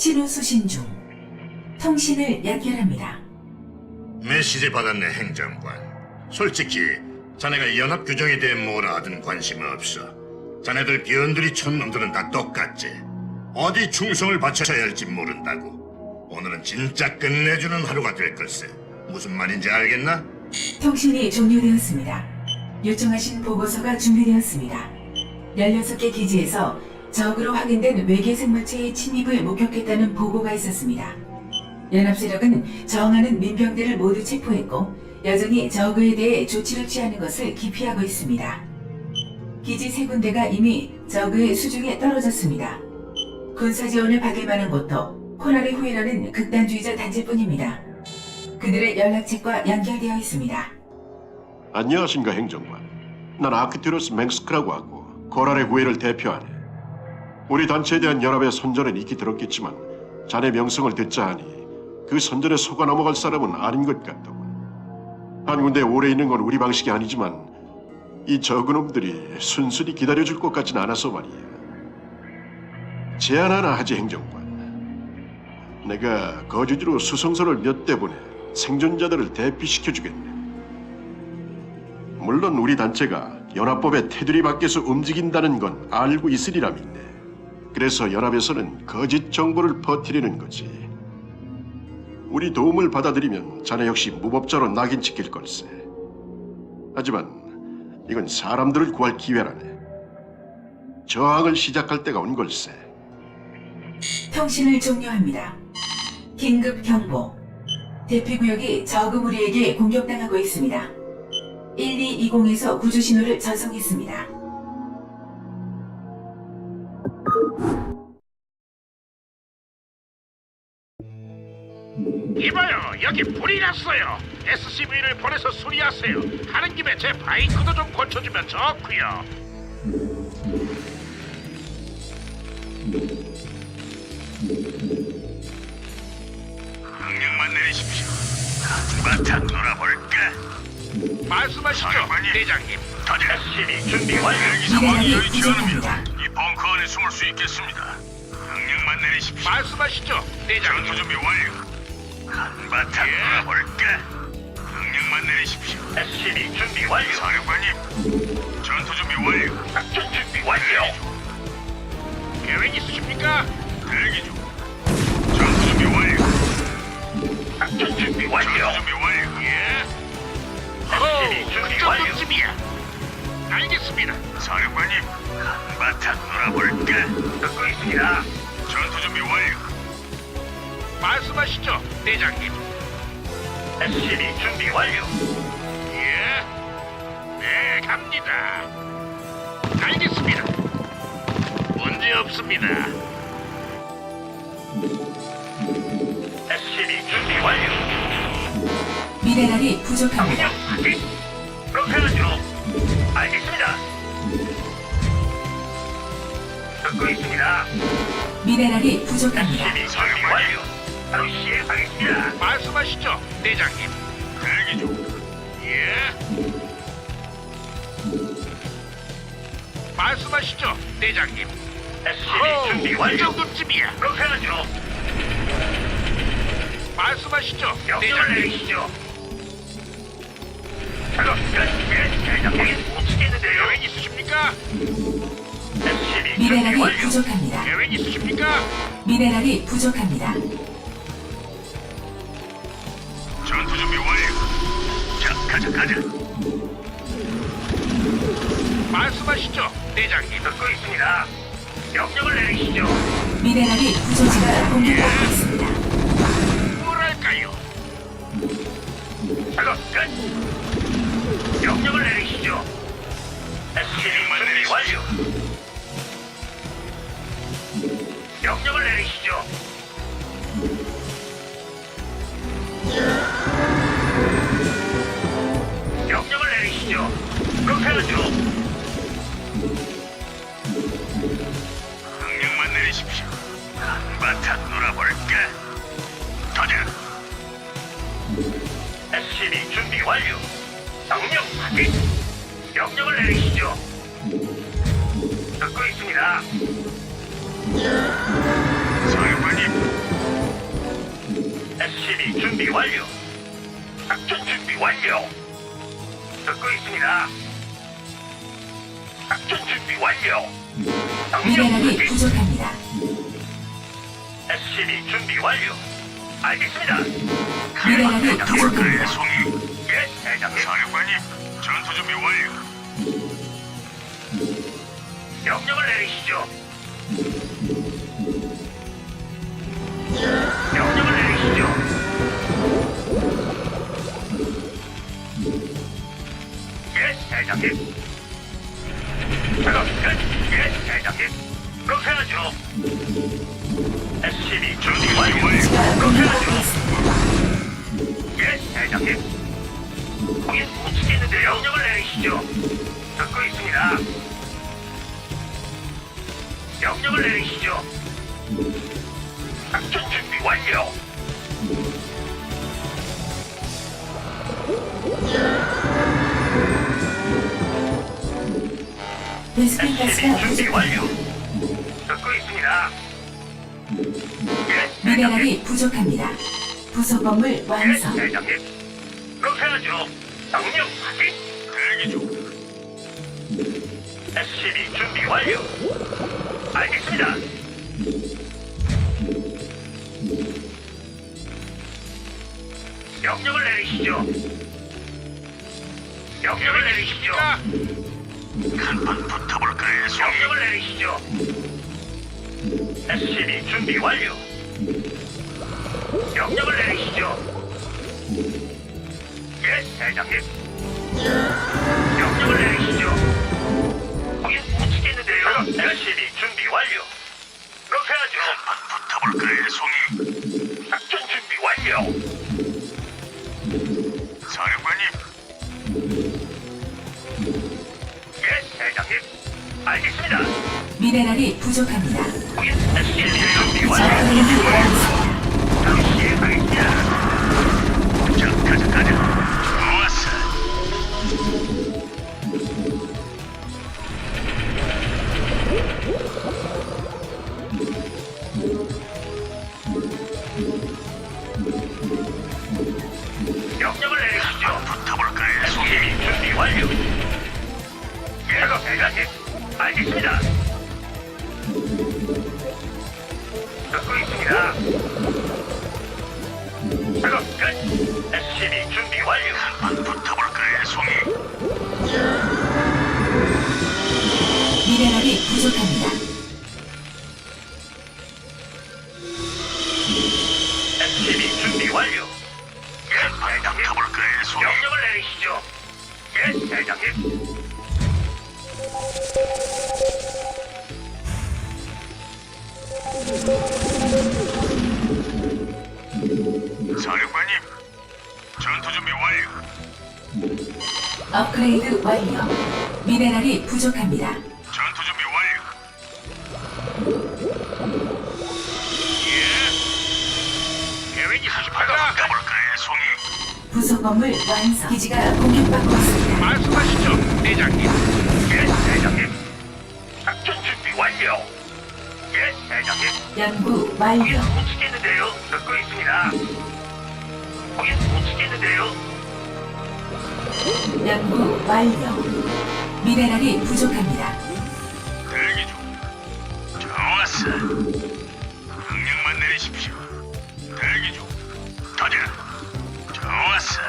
신호 수신 중. 통신을 연결합니다. 메시지 받았네 행정관. 솔직히 자네가 연합 규정에 대해 뭐라 하든 관심 없어. 자네들 비언들이 천 놈들은 다 똑같지. 어디 충성을 바쳐야 할지 모른다고. 오늘은 진짜 끝내주는 하루가 될 걸세. 무슨 말인지 알겠나? 통신이 종료되었습니다. 요청하신 보고서가 준비되었습니다. 16개 기지에서 적으로 확인된 외계 생물체의 침입을 목격했다는 보고가 있었습니다. 연합세력은 저항하는 민병대를 모두 체포했고 여전히 적에 대해 조치를 취하는 것을 기피하고 있습니다. 기지 세 군데가 이미 적의 수중에 떨어졌습니다. 군사 지원을 받을 만한 곳도 코랄의 후예라는 극단주의자 단체뿐입니다. 그들의 연락책과 연결되어 있습니다. 안녕하신가 행정관. 난 아크티로스 맹스크라고 하고 코랄의 후예를 대표하네. 우리 단체에 대한 연합의 선전은 익히 들었겠지만 자네 명성을 듣자 하니 그 선전에 속아 넘어갈 사람은 아닌 것 같더군. 한 군데 오래 있는 건 우리 방식이 아니지만 이 적은 놈들이 순순히 기다려줄 것 같진 않아서 말이야. 제안 하나 하지 행정관. 내가 거주지로 수송선을 몇 대 보내 생존자들을 대피시켜 주겠네. 물론 우리 단체가 연합법의 테두리 밖에서 움직인다는 건 알고 있으리라 믿네. 그래서 연합에서는 거짓 정보를 퍼뜨리는 거지. 우리 도움을 받아들이면 자네 역시 무법자로 낙인 찍힐 걸세. 하지만 이건 사람들을 구할 기회라네. 저항을 시작할 때가 온 걸세. 통신을 종료합니다. 긴급 경보. 대피구역이 저그 무리에게 공격당하고 있습니다. 1220에서 구조 신호를 전송했습니다. 이봐요 여기 불이 났어요 SCV를 보내서 수리하세요 하는 김에 제 바이크도 좀 고쳐주면 좋고요 강력만 내리십시오. 한바탕 놀아볼까? 말씀하시죠 대장님 SCV 준비 완료. 미네랄이 부족합니다. 이 벙커 안에 숨을 수 있겠습니다. 강력만 내리십시오. 말씀하시죠 대장님 전투 준비 완료. 한바탕 예. 놀아볼까? 강력만 내리십시오. SCV 준비 완료. 사령관님, 전투 준비 완료. 작전 준비 완료. 계획 있으십니까? 대기 중. 전투 준비 완료. 작전 준비 완료. 전투 준비 완료. 예 SCV 준비 그 완료. 정도쯤이야 알겠습니다 사령관님, 한바탕 놀아볼까? 듣고 있습니다. 전투 준비 완료. 말씀하시죠 대장님 SCV 준비 완료. 예? 네 갑니다 알겠습니다 문제 없습니다 SCV 준비 완료. 미네랄이 부족합니다. 확인. 그렇게 하죠. 알겠습니다. 듣고 있습니다. 미네랄이 부족합니다. 준비 완료. 바로 시행하겠습니다. 말씀하시죠 대장님 대기 중. 예? 말씀하시죠 대장님 SCV 준비 이 완료. 정도쯤이야 그렇게 하죠. 말씀하시죠 명령을 대장님 내리시죠. 작업 끝. 예, 대장님. 못 치겠는데요. 계획 있으십니까? SCV 준비 미네랄이 완료. 부족합니다. 계획 있으십니까? 미네랄이 부족합니다. 가자, 가자. 말씀하시죠 대장님 듣고 있습니다. 명령을 내리시죠. 미네랄이 부족지가 공격받고 있습니다. 뭐랄까요 작업 끝. 명령을 내리시죠. SCV만 준비 완료. 명령을 내리시죠. 하죠. 명령만 내리십시오. 한바탕 놀아볼까? 터져. SCV 준비 완료. 명령 확인. 명령을 내리시죠. 듣고 있습니다. 사령관님, SCB 준비 완료. 작전 준비 완료. 듣고 있습니다. 작전 준비 완료. 미네랄이 확인. 부족합니다. SCB 준비 완료. 알겠습니다. 미네랄이 부족합니다. 송이. 예, 대장님. 사령관님, 전투 준비 완료. 명령을 내리시죠. 명령을 내리시죠. 예, 대장님. 대장님. 그렇게 하죠. SCB 준비 완료. 그렇게 하죠. 예, 대장님. 거긴 못 치겠는데요. 명령을 내리시죠. 듣고 있습니다. 명령을 내리시죠. 작전 준비 완료. 베스킨 가스가 준비 부족합니다. 완료. 듣고 있습니다. 예, 대장님. 미네랄이 부족합니다. 부속 건물 예, 완성. 대장님. 그렇게 하죠. 명령 확인. 대기 중. SCB 준비 완료. 알겠습니다. 명령을 내리시죠. 명령을 내리시죠. 한번 붙어볼까요, 명령을 내리시죠. SCB 준비 완료. 명령을 내리시죠. 예, 대장님. 명령을 내리시죠. 거긴 못 치겠는데요. SCB 준비 완료. 그렇게 하죠. 한번 붙어볼까요, 송이? 작전 준비 완료. 미네랄이 부족합니다. 자. 미네랄이 부족합니다. 전투 준비 완료. 예. 계획 있으십니까? 가볼까요, 송이? 부속 건물 완성. 기지가 공격받고 있습니다. 말씀하시죠, 대장님. 예, 대장님. 작전 준비 완료. 예, 대장님. 연구 거긴 완료. 못 치겠는데요. 듣고 있습니다. 거긴 못 치겠는데요. 연구 완료. 미네랄이 부족합니다. 대기 중. 좋았어. 명령만 내리십시오. 대기 중. 가자. 좋았어.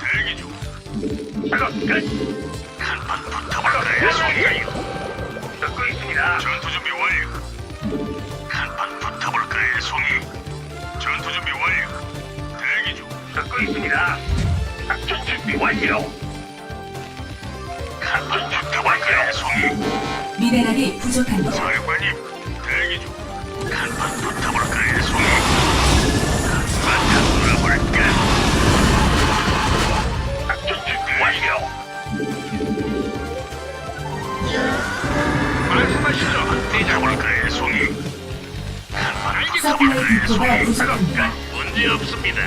대기 중. 작업 끝. 한판 붙어볼까요, 송이가요? 듣고 있습니다. 전투 준비 완료. 한판 붙어볼까요, 송이? 전투 준비 완료. 대기 중. 듣고 있습니다. 작전 준비 완료. 한판 붙어볼까요, 송이? 미네랄이 부족합니다. 사령관님, 대기 중. 간판 붙어볼까요, 송이? 한판 돌아볼까? 작전 준비 완료. 말씀하시죠, 대장볼까요, 송이? 한판 서플라이 붙어볼까요, 디포가 송이? 부족합니다. 문제 없습니다.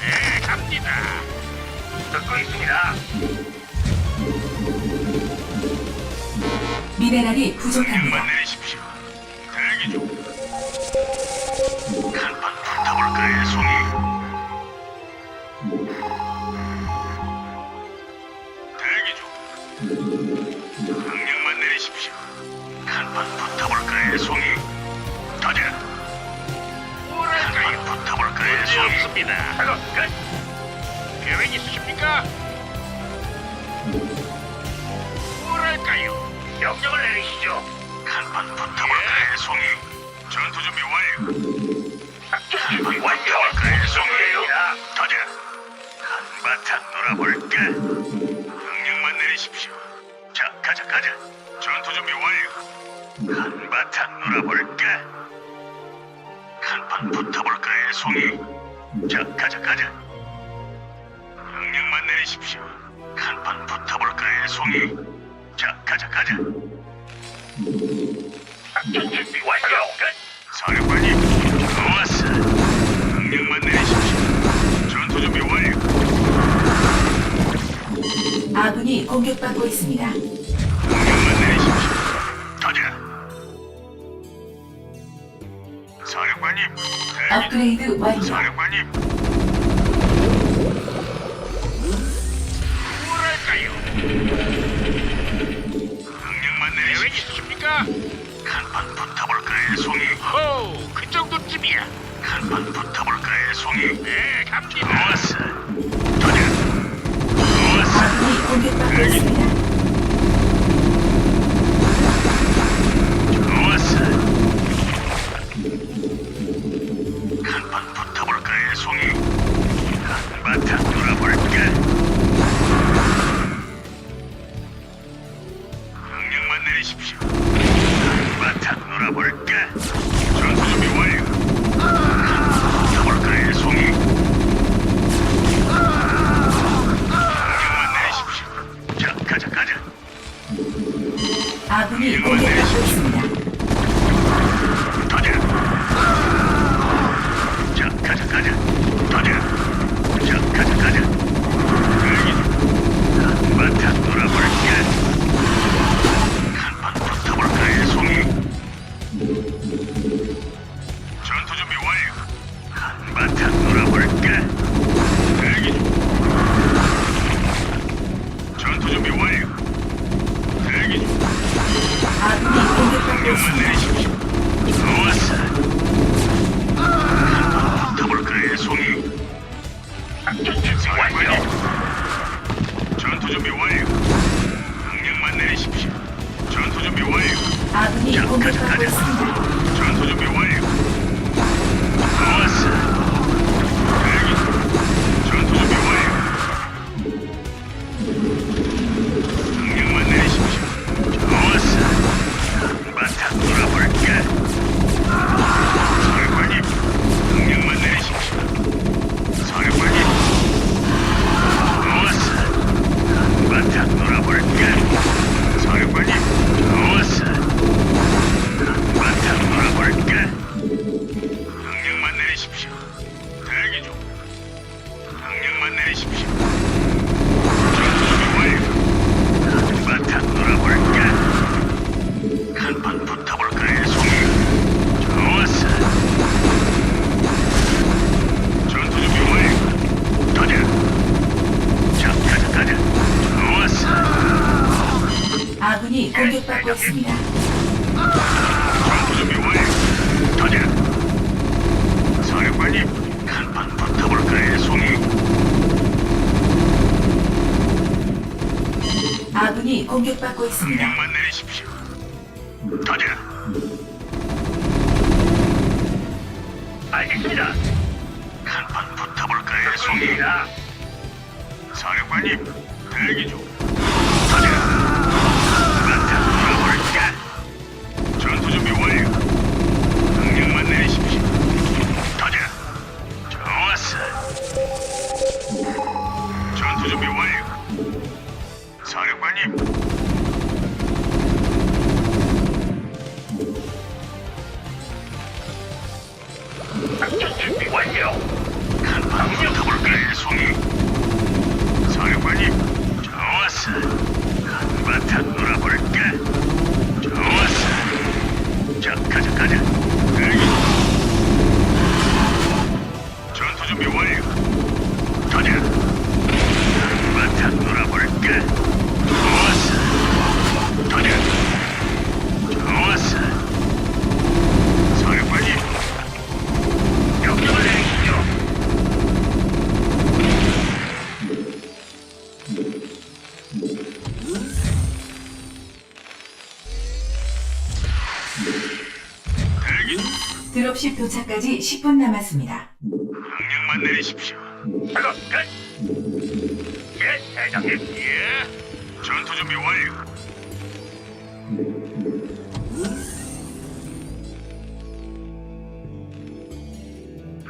네, 갑니다. 듣고 있습니다. 미네랄이 부족합니다. 내리십시오. 대기 중. 간판 붙어볼 붙어볼까요, 송이? 대기 중. 명령만 내리십시오. 간판 붙어볼까요, 송이? 가자. 간판 붙어볼까요, 송이? 없습니다. 작업 끝. 계획 있으십니까? 뭐랄까요? 명령을 내리시죠. 간판 붙어볼까요, 송이? 전투 준비 완료. 작전 준비 완료할까요, 송이에요? 가자. 한바탕 놀아볼까? 명령만 내리십시오. 자, 가자, 가자. 전투 준비 완료. 한바탕 놀아볼까? 한판 붙어볼까요, 송이? 자, 가자, 가자. 명령만 내리십시오. 한판 붙어볼까요, 송이? 자, 가자, 가자. 작전 준비 완료. 끝. 사령관님, 좋았어. 명령만 내리십시오. 전투 준비 완료. 아군이 공격받고 있습니다. 명령만 내리십시오. 가자. 사령관님, 대기 업그레이드 완료. 사령관님. 명령만 내리십니까? 간판 붙어볼까요, 송이? 호, 그 정도쯤이야. 간판 붙어볼까요, 송이? 네, 갑니다. 좋았어. 좋았어. 아군이 공격받고 있습니다. 좋았어. 내리십시오. 한바탕 놀아볼까? 전투 준비 완료. 여기 아군이 공격받고. 공격받고 있습니다. 명령만 내리십시오. 가자. 알겠습니다. 한판 붙어볼까요, 송이? 사령관님, 대기 중. 작전 준비 완료. 강력 가볼까요, 송이? 사령관님, 좋았어. 한바탕 놀아볼까? 좋았어. 자, 가자, 가자. 드롭십 도착까지 10분 남았습니다. 명령만 내리십시오. 작업 끝. 예, 대장님. 예. 전투 준비 완료.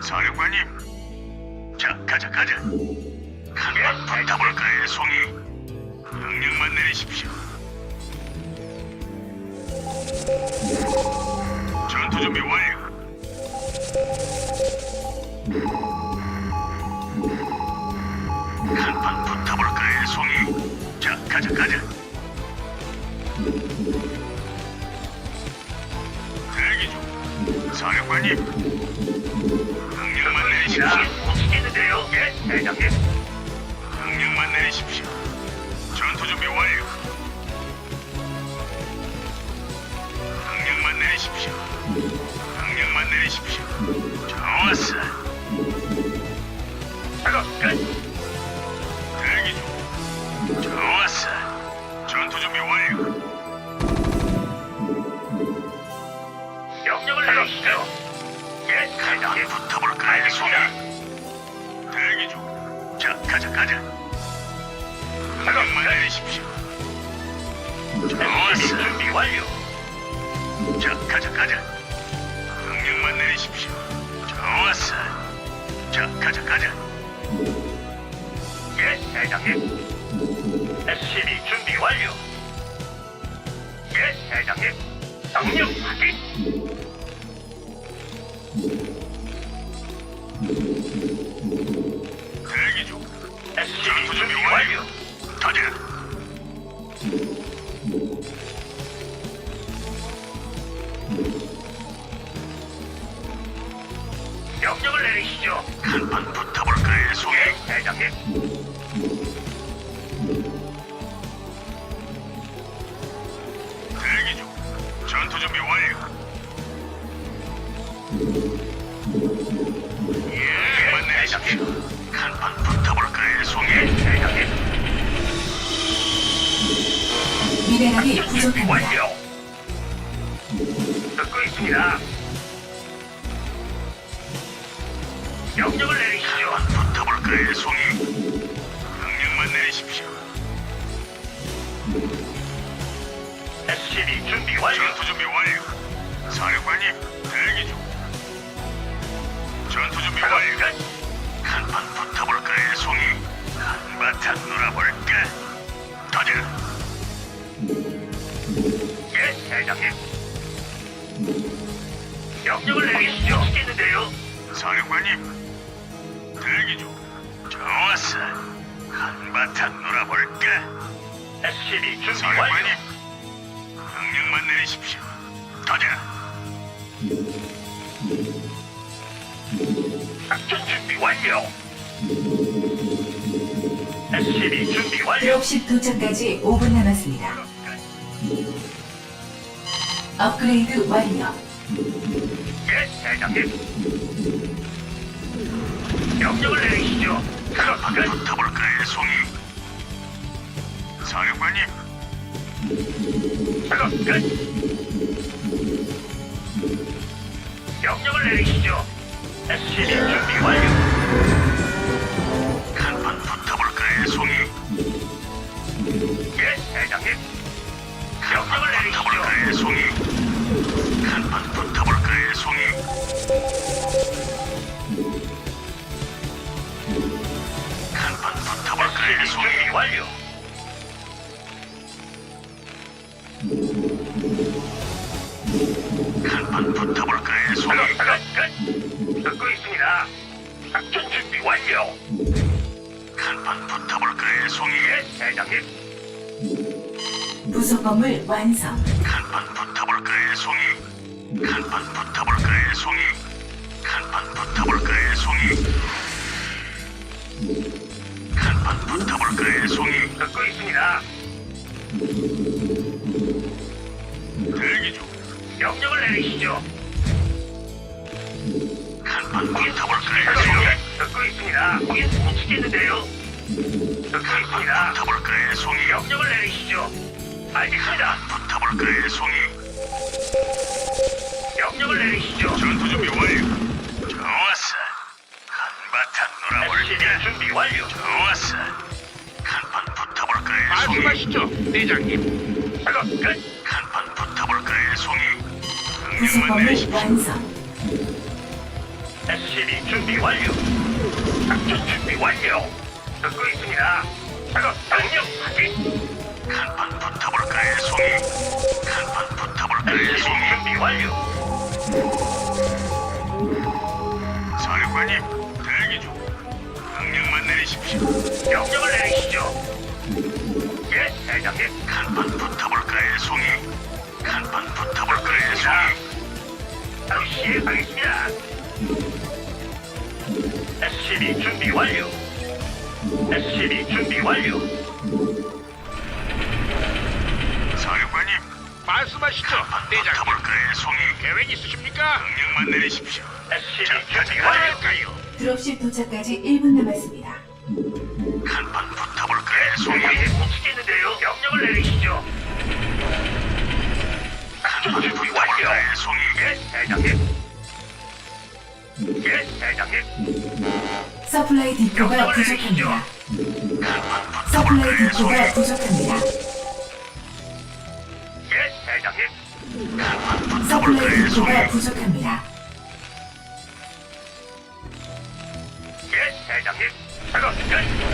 사령관님. 자, 가자, 가자. 한번 붙어볼까요, 송이? 명령만 내리십시오. 전투 준비 완료. 한판 붙어볼까요, 송이? 자, 가자, 가자. 대기 중. 사령관님. 명령만 내리십시오. 움직이는데요, 예, 대장님. 명령만 내리십시오. 전투 준비 완료. 명령만 내리십시오. 명령만 내리십시오. 좋았어. 중. 좋았어. 가자, 가자. 예, 대장님. SCB 준비 완료. 예, 대장님. 명령 확인. 대 사령관님, 대기 중. 좋았어. 한바탕 놀아볼까? SCB 준비 사령관님, 명령만 내리십시오. 터져. 작전 준비 완료. SCB 준비 완료. 드롭십 도착까지 5분 남았습니다. 업그레이드 완료. 예, 대장님. 끝. 대장님. 부속 건물 완성. 한판 붙어볼까요, 송이? 한판 붙어볼까요, 송이? 한판 붙어볼까요, 송이? 한판 붙어볼까요, 송이? 듣고 있습니다. 대기 중. 명령을 내리시죠. 한판 붙어볼까요, 송이? 듣고 있습니다. 거긴 못 치겠는데요. 듣고 있습니다. 붙어볼까요, 송이? 명령을 내리시죠. 알겠습니다. 붙어볼까요, 송이? 명령을 내리시죠. 전투 준비 완료. 좋았어. 한바탕 놀아볼게. 준비 완료. 좋았어. 간판 붙어볼 거예요. 말씀하시죠, 대장님. 작업 끝. 간판 붙어볼 거예요, 송이. 명령만 부속범을 내리십시오. 완성. SCB 준비 완료. 작전 준비 완료. 듣고 있습니다. 작업 명령 확인. 간판 붙어볼 거예요, 송이. 간판 붙어볼 거예요, 송이. 준비 완료. 사령관님, 대기 중. 명령만 내리십시오. 명령을 내리시죠. 예, 대장님. 간판 붙어볼 거예요, 송이. 간판 붙어볼 거예요, 송이. 바로 시행하겠습니다. SCB 준비 완료. SCB 준비 완료. 사령관님, 말씀하시죠. 대장. 붙어볼 거예요, 송이. 계획 있으십니까? 명령만 내리십시오. SCB 준비 완료까요. 드롭십 도착까지 1분 남았습니다. 간판 붙어볼 거예요, 송이. 못 치겠는데요. 명령을 내리시죠. 간판 준비 완료. 송이. 예, 대장님. 예, 대장님. 서플라이 디포가 부족합니다. 서플라이 디포가 부족합니다. 예, 대장님. 서플라이 디포가 부족합니다. 예, 대장님. 작업 끝.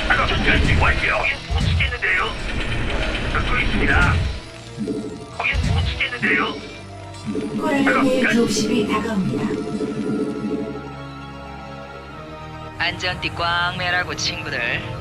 작업 끝. 완료. 거긴 못 치겠는데요. 듣고 있습니다. 거긴 못 치겠는데요. 코랄리의 드롭십이 다가옵니다. 안전띠 꽝 매라고 친구들